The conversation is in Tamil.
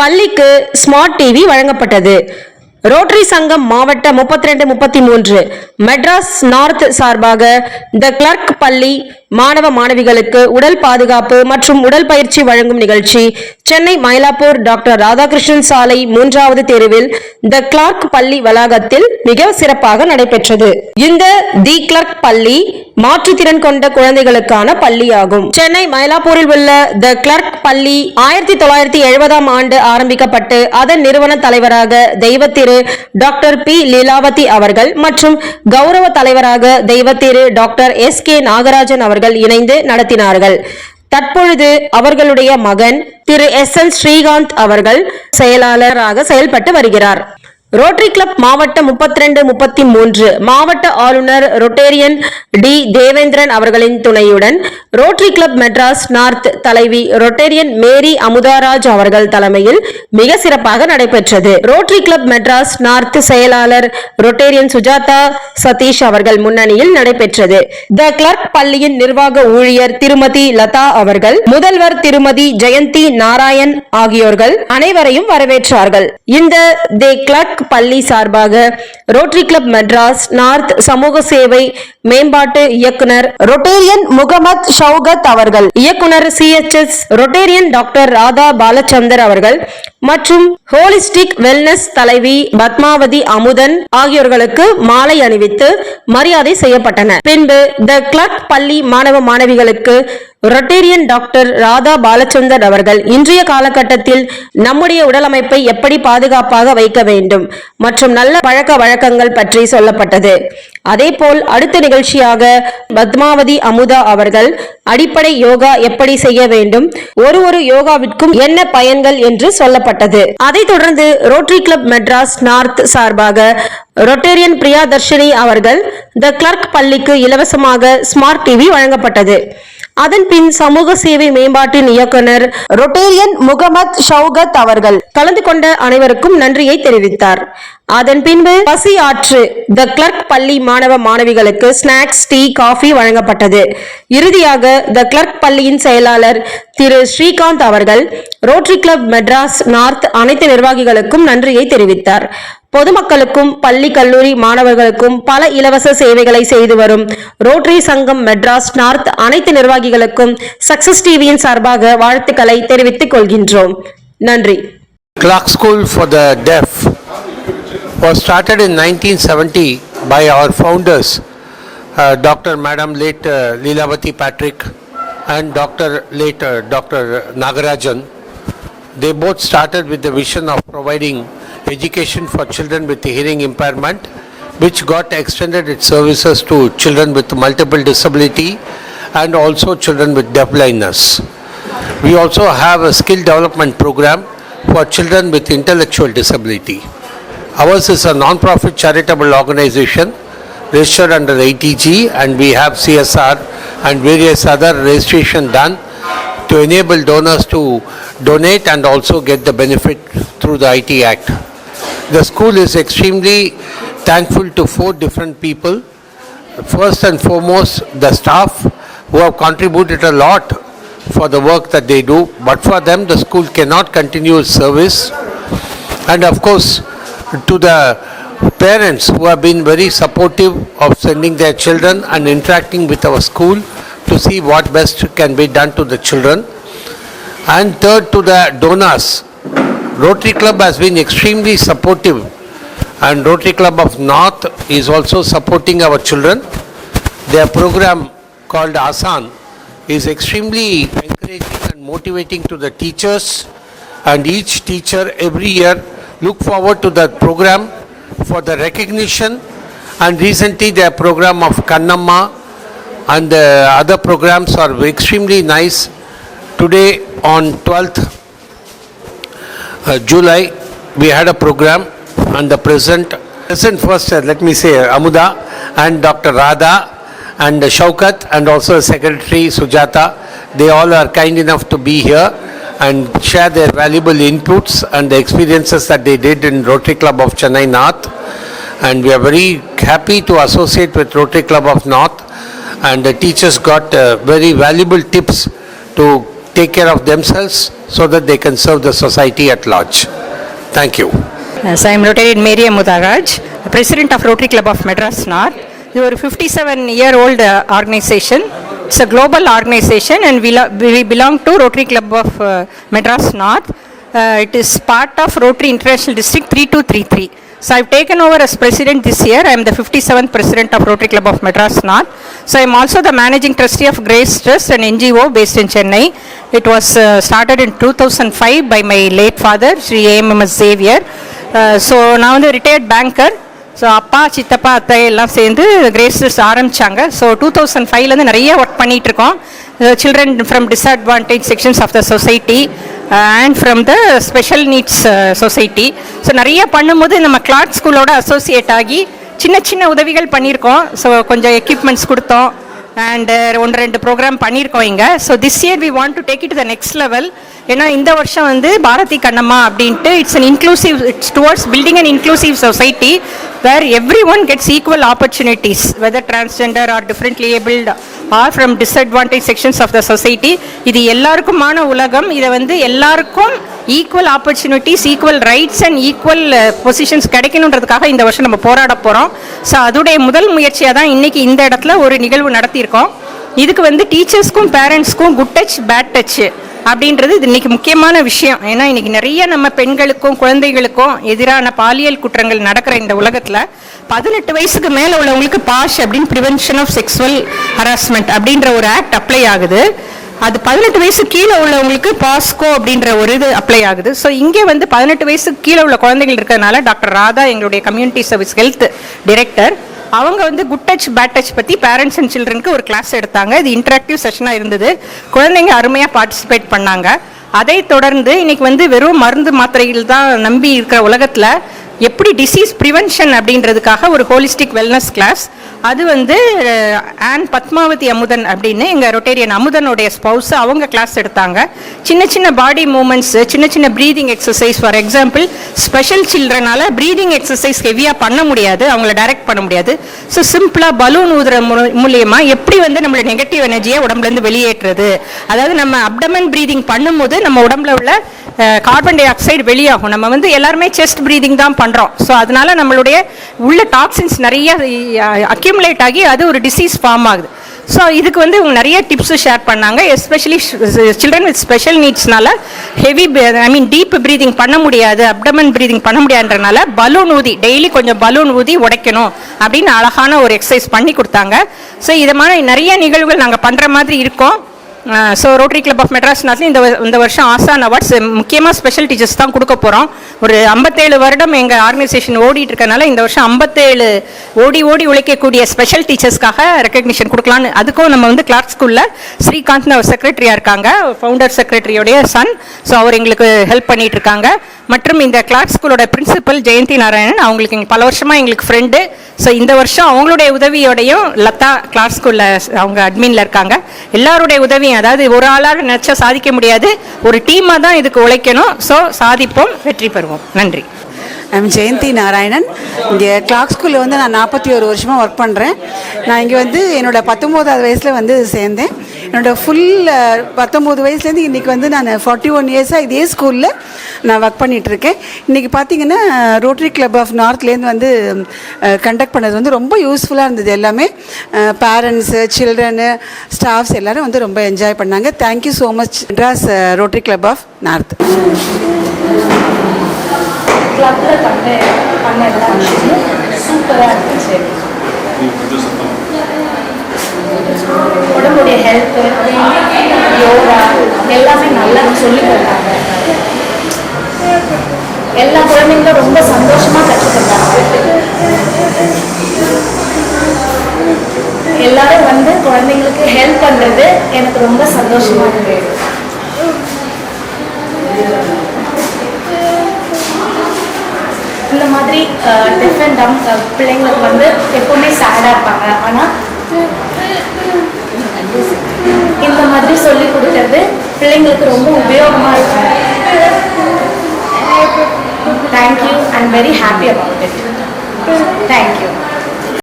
பள்ளிக்கு ஸ்மார்ட் டிவி வழங்கப்பட்டது. ரோட்டரி சங்கம் மாவட்ட முப்பத்தி ரெண்டு முப்பத்தி மூன்று மெட்ராஸ் நார்த் சார்பாக த கிளர்க் பள்ளி மாணவ மாணவிகளுக்கு உடல் பாதுகாப்பு மற்றும் உடல் பயிற்சி வழங்கும் நிகழ்ச்சி சென்னை மயிலாப்பூர் டாக்டர் ராதாகிருஷ்ணன் சாலை மூன்றாவது தெருவில் த கிளார்க் பள்ளி வளாகத்தில் மிக சிறப்பாக நடைபெற்றது. இந்த தி கிளர்க் பள்ளி மாற்றுத்திறன் கொண்ட குழந்தைகளுக்கான பள்ளியாகும். சென்னை மயிலாப்பூரில் உள்ள த கிளர்க் பள்ளி ஆயிரத்தி தொள்ளாயிரத்தி எழுபதாம் ஆண்டு ஆரம்பிக்கப்பட்டு அதன் நிறுவன தலைவராக தெய்வத்திரு டாக்டர் பி லீலாவதி அவர்கள் மற்றும் கௌரவ தலைவராக தெய்வத்திரு டாக்டர் எஸ் கே நாகராஜன் அவர்கள் இணைந்து நடத்தினார்கள். தற்பொழுது அவர்களுடைய மகன் திரு எஸ் எல் ஸ்ரீகாந்த் அவர்கள் செயலாளராக செயல்பட்டு வருகிறார். ரோட்டரி கிளப் மாவட்ட முப்பத்தி ரெண்டு முப்பத்தி மூன்று மாவட்ட ஆளுநர் ரொட்டேரியன் டி தேவேந்திரன் அவர்களின் துணையுடன் ரோட்டரி கிளப் மெட்ராஸ் நார்த் தலைவி ரொட்டேரியன் மேரி அமுதாராஜ் அவர்கள் தலைமையில் மிக சிறப்பாக நடைபெற்றது. ரோட்டரி கிளப் மெட்ராஸ் நார்த் செயலாளர் ரொட்டேரியன் சுஜாதா சதீஷ் அவர்கள் முன்னணியில் நடைபெற்றது. த கிளர்க் பள்ளியின் நிர்வாக ஊழியர் திருமதி லதா அவர்கள் முதல்வர் திருமதி ஜெயந்தி நாராயண் ஆகியோர்கள் அனைவரையும் வரவேற்றார்கள். இந்த தி கிளர்க் பள்ளி சார்பாக ரோட்டரி கிளப் மெட்ராஸ் நார்த் சமூக சேவை மேம்பாட்டு இயக்குனர் ரொட்டேரியன் முகமது ஷவுகத் அவர்கள். இயக்குனர் CHS rotarian doctor Radha Balachander அவர்கள். மற்றும் ஹோலிஸ்டிக் வெல்னஸ் தலைவி பத்மாவதி அமுதன் ஆகியோர்களுக்கு மாலை அணிவித்து மரியாதை செய்யப்பட்டன. பின்பு த கிளர்க் பள்ளி மாணவ மாணவிகளுக்கு ரொட்டேரியன் டாக்டர் ராதா பாலச்சந்தர் அவர்கள் இன்றைய காலகட்டத்தில் நம்முடைய உடலமைப்பை எப்படி பாதுகாப்பாக வைக்க வேண்டும் மற்றும் நல்ல பழக்க வழக்கங்கள் பற்றி சொல்லப்பட்டது. அதேபோல் அடுத்த நிகழ்ச்சியாக பத்மாவதி அமுதா அவர்கள் அடிப்படை யோகா எப்படி செய்ய வேண்டும் ஒரு ஒரு யோகாவிற்கும் என்ன பயன்கள் என்று சொல்லப்பட்டது. அதைத் தொடர்ந்து ரோட்டரி கிளப் மெட்ராஸ் நார்த் சார்பாக ரொட்டேரியன் பிரியாதர்ஷினி அவர்கள் த கிளர்க் பள்ளிக்கு இலவசமாக ஸ்மார்ட் டிவி வழங்கப்பட்டது. அதன் பின் சமூக சேவை மேம்பாட்டின் இயக்குனர் ரொட்டேரியன் முகமது ஷவுகத் அவர்கள் கலந்து கொண்ட அனைவருக்கும் நன்றியை தெரிவித்தார். அதன் பின்பு பசி ஆற்று. த கிளர்க் பள்ளி மாணவ மாணவிகளுக்கு ஸ்நாக்ஸ் டீ காஃபி வழங்கப்பட்டது. இறுதியாக த கிளர்க் பள்ளியின் செயலாளர் திரு ஸ்ரீகாந்த் அவர்கள் ரோட்டரி கிளப் மெட்ராஸ் நார்த் அனைத்து நிர்வாகிகளுக்கும் நன்றியை தெரிவித்தார். பொதுமக்களுக்கும் பள்ளி கல்லூரி மாணவர்களுக்கும் பல இலவச சேவைகளை செய்து வரும் ரோட்டரி சங்கம் மெட்ராஸ் நார்த் அனைத்து நிர்வாகிகளுக்கும் சக்சஸ் டிவியின் சார்பாக வாழ்த்துக்களை தெரிவித்துக் கொள்கின்றோம். நன்றி. Clarke school for the deaf was started in 1970 by our founders, uh, Dr. Madam late uh, Leelavati Patrick and Dr. late uh, Dr. Nagarajan. They both started with the vision of providing education for children with hearing impairment, which got extended its services to children with multiple disability and also children with deafblindness. We also have a skill development program for children with intellectual disability. Ours is a non-profit charitable organization registered under ATG and we have CSR and various other registration done to enable donors to donate and also get the benefit through the IT Act. The school is extremely thankful to four different people. First and foremost, the staff who have contributed a lot for the work that they do, but for them, the school cannot continue its service. And of course, to the parents who have been very supportive of sending their children and interacting with our school to see what best can be done to the children. And third, to the donors. Rotary Club has been extremely supportive and Rotary Club of North is also supporting our children. Their program called Asan is extremely encouraging and motivating to the teachers and each teacher every year look forward to that program for the recognition and recently their program of Kannamma and the other programs are extremely nice. Today on 12th uh, July, we had a program and the present, present first, uh, let me say, Amuda and Dr. Radha and Shaukat and also Secretary Sujata. They all are kind enough to be here and share their valuable inputs and the experiences that they did in Rotary Club of Chennai North. And we are very happy to associate with Rotary Club of North and the teachers got uh, very valuable tips to take care of themselves so that they can serve the society at large. Thank you. Yes, I am Rotarian Mary Mudaraj, President of Rotary Club of Madras North. We are a 57-year-old organization it's a global organization and we, we belong to Rotary Club of uh, Madras North. Uh, it is part of Rotary International District 3233. So I've taken over as president this year. I'm the 57th president of Rotary Club of Madras North. So I'm also the managing trustee of Grace Trust, an NGO based in Chennai. It was uh, started in 2005 by my late father, Sri A.M.M. Xavier. Uh, so now I'm the retired banker. So அப்பா சித்தப்பா அத்தை எல்லாம் சேர்ந்து கிரேசஸ் ஆரம்பித்தாங்க ஸோ டூ தௌசண்ட் ஃபைவ்லேருந்து நிறைய ஒர்க் பண்ணிகிட்ருக்கோம் இருக்கோம் children from disadvantage sections of the society and from the special needs society so நிறைய பண்ணும்போது நம்ம கிளாத் ஸ்கூலோட அசோசியேட் ஆகி சின்ன சின்ன உதவிகள் பண்ணியிருக்கோம். ஸோ கொஞ்சம் எக்யூப்மெண்ட்ஸ் கொடுத்தோம். அண்டு uh, ஒன்று ரெண்டு ப்ரோக்ராம் பண்ணியிருக்கோம் இங்கே. So this year we want to take it the next level ஏன்னா இந்த வருஷம் வந்து பாரதி கண்ணம்மா அப்படின்ட்டு it's an inclusive it's towards building and inclusive society where everyone gets equal opportunities whether transgender or differently abled or from disadvantage sections of the society இது எல்லாருக்குமான உலகம். இதை வந்து எல்லாருக்கும் equal opportunities equal rights and equal positions கிடைக்கணுன்றதுக்காக இந்த வருஷம் நம்ம போராட போகிறோம் ஸோ அதோடைய முதல் முயற்சியாக தான் இன்றைக்கி இந்த இடத்துல ஒரு நிகழ்வு நடத்தியிருக்கோம். இதுக்கு வந்து டீச்சர்ஸ்க்கும் பேரண்ட்ஸ்க்கும் குட் டச் பேட் டச்சு அப்படின்றது இது இன்னைக்கு முக்கியமான விஷயம். ஏன்னா இன்னைக்கு நிறைய நம்ம பெண்களுக்கும் குழந்தைகளுக்கும் எதிரான பாலியல் குற்றங்கள் நடக்கிற இந்த உலகத்தில் பதினெட்டு வயசுக்கு மேலே உள்ளவங்களுக்கு பாஷ் அப்படின்னு ப்ரிவென்ஷன் ஆஃப் செக்ஸுவல் ஹராஸ்மெண்ட் அப்படின்ற ஒரு ஆக்ட் அப்ளை ஆகுது. அது பதினெட்டு வயசு கீழே உள்ளவங்களுக்கு பாஸ்கோ அப்படின்ற ஒரு இது அப்ளை ஆகுது. ஸோ இங்கே வந்து பதினெட்டு வயசுக்கு கீழே உள்ள குழந்தைகள் இருக்கிறதுனால டாக்டர் ராதா எங்களுடைய கம்யூனிட்டி சர்வீஸ் ஹெல்த் டைரக்டர் அவங்க வந்து குட் டச் பேட் டச் பற்றி பேரண்ட்ஸ் அண்ட் சில்ட்ரனுக்கு ஒரு கிளாஸ் எடுத்தாங்க. இது இன்டராக்டிவ் செஷனாக இருந்தது. குழந்தைங்க அருமையாக பார்ட்டிசிபேட் பண்ணாங்க. அதை தொடர்ந்து இன்னைக்கு வந்து வெறும் மருந்து மாத்திரைகள் தான் நம்பி இருக்கிற உலகத்தில் எப்படி டிசீஸ் ப்ரிவென்ஷன் அப்படின்றதுக்காக ஒரு ஹோலிஸ்டிக் வெல்னஸ் கிளாஸ் அது வந்து ஆன் பத்மாவதி அமுதன் அப்படின்னு எங்கள் ரொட்டேரியன் அமுதனுடைய ஸ்பௌஸ் அவங்க கிளாஸ் எடுத்தாங்க. சின்ன சின்ன பாடி மூமெண்ட்ஸ் சின்ன சின்ன breathing exercise for example special சில்ட்ரனால் breathing exercise ஹெவியாக பண்ண முடியாது அவங்கள டைரக்ட் பண்ண முடியாது. ஸோ சிம்பிளாக பலூன் ஊதுற மூலியமாக எப்படி வந்து நம்மளோட நெகட்டிவ் எனர்ஜியை உடம்புலேருந்து வெளியேற்றுறது? அதாவது நம்ம அப்டமன் ப்ரீதிங் பண்ணும்போது நம்ம உடம்புல உள்ள கார்பன் டை ஆக்சைடு வெளியாகும். நம்ம வந்து எல்லாருமே செஸ்ட் ப்ரீதிங் தான் பண்ணுறோம் ஸோ அதனால நம்மளுடைய உள்ள டாக்ஸின்ஸ் நிறைய அக்யூமுலேட் ஆகி அது ஒரு டிசீஸ் ஃபார்ம் ஆகுது. ஸோ இதுக்கு வந்து இவங்க நிறைய டிப்ஸும் ஷேர் பண்ணாங்க. Especially children with special நீட்ஸ்னால heavy I mean deep breathing பண்ண முடியாது அப்டமன் ப்ரீதிங் பண்ண முடியாதுன்றனால பலூன் ஊதி டெய்லி கொஞ்சம் பலூன் ஊதி உடைக்கணும் அப்படின்னு அழகான ஒரு எக்ஸசைஸ் பண்ணி கொடுத்தாங்க. ஸோ இது மாதிரி நிறைய நிகழ்வுகள் நாங்கள் பண்ணுற மாதிரி இருக்கோம். So rotary club of Madras இந்த இந்த வருஷம் ஆசான் அவார்ட்ஸ் முக்கியமாக ஸ்பெஷல் டீச்சர்ஸ் தான் கொடுக்க போகிறோம் ஒரு ஐம்பத்தேழு வருடம் எங்கள் ஆர்கனைசேஷன் ஓடிட்டு இருக்கனால இந்த வருஷம் ஐம்பத்தேழு ஓடி ஓடி உழைக்கக்கூடிய ஸ்பெஷல் டீச்சர்ஸ்க்காக ரெக்கக்னிஷன் கொடுக்கலான்னு அதுக்கும் நம்ம வந்து கிளார்க் ஸ்கூலில் ஸ்ரீகாந்த் அவர் செக்ரட்டரியாக இருக்காங்க. ஃபவுண்டர் செக்ரட்டரியோடைய சன் ஸோ அவர் எங்களுக்கு ஹெல்ப் பண்ணிட்டு இருக்காங்க. மற்றும் இந்த கிளார்க் ஸ்கூலோட பிரின்சிபல் ஜெயந்தி நாராயணன் அவங்களுக்கு பல வருஷமாக எங்களுக்கு ஃப்ரெண்டு ஸோ இந்த வருஷம் அவங்களுடைய உதவியோடையும் லதா கிளாஸ் ஸ்கூலில் அவங்க அட்மின்ல இருக்காங்க. எல்லாருடைய உதவியும் அதாவது ஒரு ஆளாக நினச்சா சாதிக்க முடியாது. ஒரு டீமாக தான் இதுக்கு உழைக்கணும். ஸோ சாதிப்போம் வெற்றி பெறுவோம். நன்றி. ஐம் ஜெயந்தி நாராயணன் இங்கே கிளாக் ஸ்கூலில் வந்து நான் நாற்பத்தி ஒரு வருஷமாக ஒர்க் பண்ணுறேன் நான் இங்கே வந்து என்னோட பத்தொம்போதாவது வயசில் வந்து சேர்ந்தேன். என்னோட ஃபுல் பத்தொம்போது வயசுலேருந்து இன்றைக்கி வந்து நான் ஃபார்ட்டி ஒன் இயர்ஸாக இதே ஸ்கூலில் நான் ஒர்க் பண்ணிகிட்ருக்கேன் இன்றைக்கி பார்த்தீங்கன்னா ரோட்டரி கிளப் ஆஃப் நார்த்லேருந்து வந்து கண்டக்ட் பண்ணது வந்து ரொம்ப யூஸ்ஃபுல்லாக இருந்தது எல்லாமே. பேரண்ட்ஸு சில்ட்ரனு ஸ்டாஃப்ஸ் எல்லோரும் வந்து ரொம்ப என்ஜாய் பண்ணாங்க. Thank you so much Madras rotary club of north கிளப்பில் பண்ண பண்ண எல்லா விஷயமும் சூப்பராக இருந்துச்சு. உடம்புடைய ஹெல்த்து யோகா எல்லாமே நல்லா சொல்லி கொடுத்தாங்க எல்லா குழந்தைங்களும் ரொம்ப சந்தோஷமாக கற்றுக்கிட்டாங்க எல்லாரும் வந்து குழந்தைங்களுக்கு ஹெல்ப் பண்ணுறது எனக்கு ரொம்ப சந்தோஷமா இருக்கு. மாதிரி டிஃப்ரெண்ட் டம் பிள்ளைங்களுக்கு வந்து எப்பவுமே சேடாக இருப்பாங்க. ஆனால் இந்த மாதிரி சொல்லி கொடுக்கறது பிள்ளைங்களுக்கு ரொம்ப உபயோகமாக இருக்கும். Thank you I'm very happy about it thank you